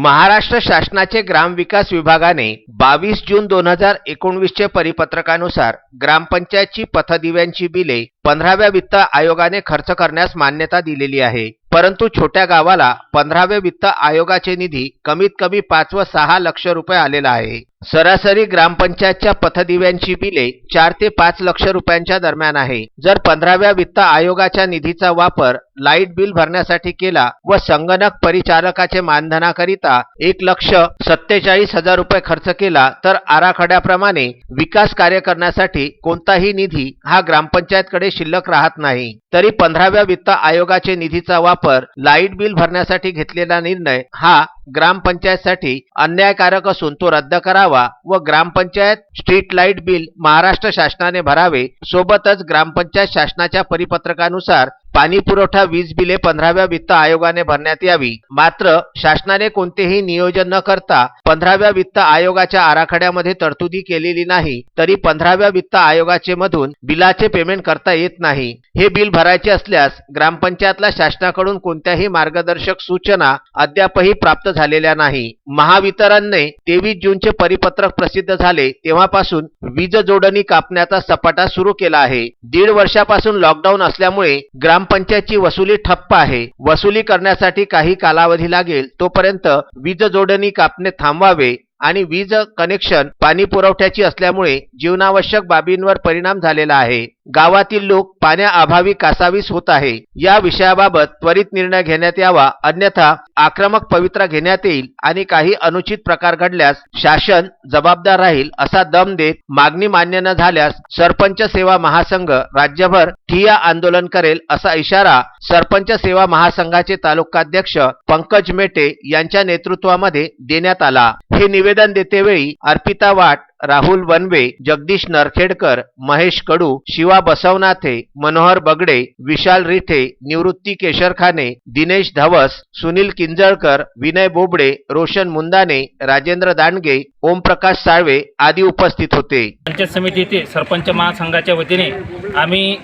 महाराष्ट्र शासनाचे ग्रामविकास विभागाने बावीस जून दोन हजार एकोणवीसचे परिपत्रकानुसार ग्रामपंचायतची पथदिव्यांची बिले पंधराव्या वित्त आयोगाने खर्च करण्यास मान्यता दिलेली आहे. परंतु छोट्या गावाला पंधराव्या वित्त आयोगाचे निधी कमीत कमी पाच व सहा लक्ष रुपये आलेला आहे. सरासरी ग्रामपंचायतच्या पथदिव्यांची बिले चार ते पाच लक्ष रुपयांच्या दरम्यान आहे. जर पंधराव्या वित्त आयोगाच्या निधीचा वापर लाइट बिल भरण्यासाठी केला व संगणक परिचालकाचे मानधनाकरिता एक लक्ष सत्तेचाळीस हजार रुपये खर्च केला तर आराखड्याप्रमाणे विकास कार्य करण्यासाठी कोणताही निधी हा ग्रामपंचायतकडे शिल्लक राहत नाही. तरी पंधराव्या वित्त आयोगाचे निधीचा वापर लाइट बिल भरण्यासाठी घेतलेला निर्णय हा ग्रामपंचायतसाठी अन्यायकारक असून तो रद्द करावा व gram panchayat street light bill Maharashtra शासनाने भरावे सोबतच ग्रामपंचायत शासनाच्या परिपत्रकानुसार पाणी पुरवठा वीज बिले पंधराव्या वित्त आयोगाने भरण्यात यावी. मात्र शासनाने कोणतेही नियोजन न करता पंधराव्या वित्त आयोगाच्या आराखड्यामध्ये तरतुदी केलेली नाही तरी पंधराव्या वित्त आयोगाचे मधून बिलाचे पेमेंट करता येत नाही. हे बिल भरायचे असल्यास ग्रामपंचायतला शासनाकडून कोणत्याही मार्गदर्शक सूचना अद्यापही प्राप्त झालेल्या नाही. महावितरणने तेवीस जूनचे परिपत्रक प्रसिद्ध झाले तेव्हापासून वीज जोडणी कापण्याचा सपाटा सुरू केला आहे. दीड वर्षापासून लॉकडाऊन असल्यामुळे ग्राम ग्रामपंचायतची वसुली ठप्प आहे. वसुली करण्यासाठी काही कालावधी लागेल तोपर्यंत वीज जोडणी कापणे थांबवावे. आणि वीज कनेक्शन पाणी पुरवठ्याची असल्यामुळे जीवनावश्यक बाबींवर परिणाम झालेला आहे. गावातील लोक पाण्याअभावी कासावीस होत आहे. या विषयाबाबत त्वरित निर्णय घेण्यात यावा अन्यथा आक्रमक पवित्रा घेण्यात येईल आणि काही अनुचित प्रकार घडल्यास शासन जबाबदार राहील असा दम देत मागणी मान्य न झाल्यास सरपंच सेवा महासंघ राज्यभर ठिया आंदोलन करेल असा इशारा सरपंच सेवा महासंघाचे तालुकाध्यक्ष पंकज मेटे यांच्या नेतृत्वामध्ये देण्यात आला. हे निवेदन निवेदन देतेवेळी अर्पिता वाट राहुल वनवे जगदीश नरखेडकर महेश कडू शिवा बसवनाथे मनोहर बगडे विशाल रिठे निवृत्ती केशरखाने दिनेश धवस सुनील किंजळकर विनय बोबडे रोशन मुंदाने राजेंद्र दांडगे ओमप्रकाश साळवे आदी उपस्थित होते. पंचायत समिती येथे सरपंच महासंघाच्या वतीने आम्ही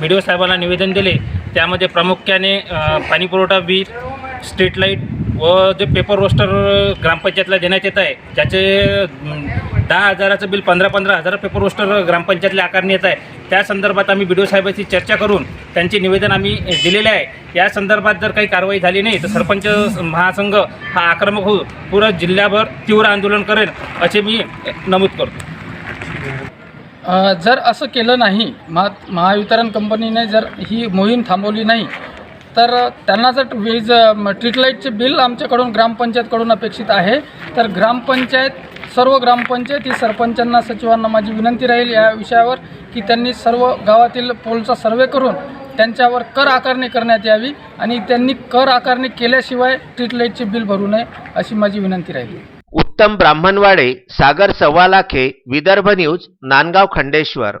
बी साहेबांना निवेदन दिले. त्यामध्ये प्रामुख्याने पाणीपुरवठा वीज स्ट्रीट लाइट व जे पेपर रोस्टर ग्रामपंचायतला देण्यात येत आहे ज्याचे दहा हजाराचं बिल पंधरा पंधरा हजार पेपर रोस्टर ग्रामपंचायतला आकारणी येत आहे. त्या संदर्भात आम्ही बी डी ओ साहेबांशी चर्चा करून त्यांचे निवेदन आम्ही दिलेले आहे. या संदर्भात जर काही कारवाई झाली नाही तर सरपंच महासंघ हा आक्रमक होऊन पुरं जिल्ह्याभर तीव्र आंदोलन करेल असे मी नमूद करतो. जर असं केलं नाही महा महावितरण कंपनीने जर ही मोहीम थांबवली नाही तर त्यांना जर वीज ट्रीटलाईटचे बिल आमच्याकडून ग्रामपंचायतकडून अपेक्षित आहे. तर ग्रामपंचायत सर्व ग्रामपंचायत ही सरपंचांना सचिवांना माझी विनंती राहील या विषयावर की त्यांनी सर्व गावातील पोलचा सर्वे करून त्यांच्यावर कर आकारणी करण्यात यावी आणि त्यांनी कर आकारणी केल्याशिवाय स्ट्रीट लाईटचे बिल भरू नये अशी माझी विनंती राहील. उत्तम ब्राह्मणवाडे सागर सव्वालाखे विदर्भ न्यूज नांदगाव खंडेश्वर.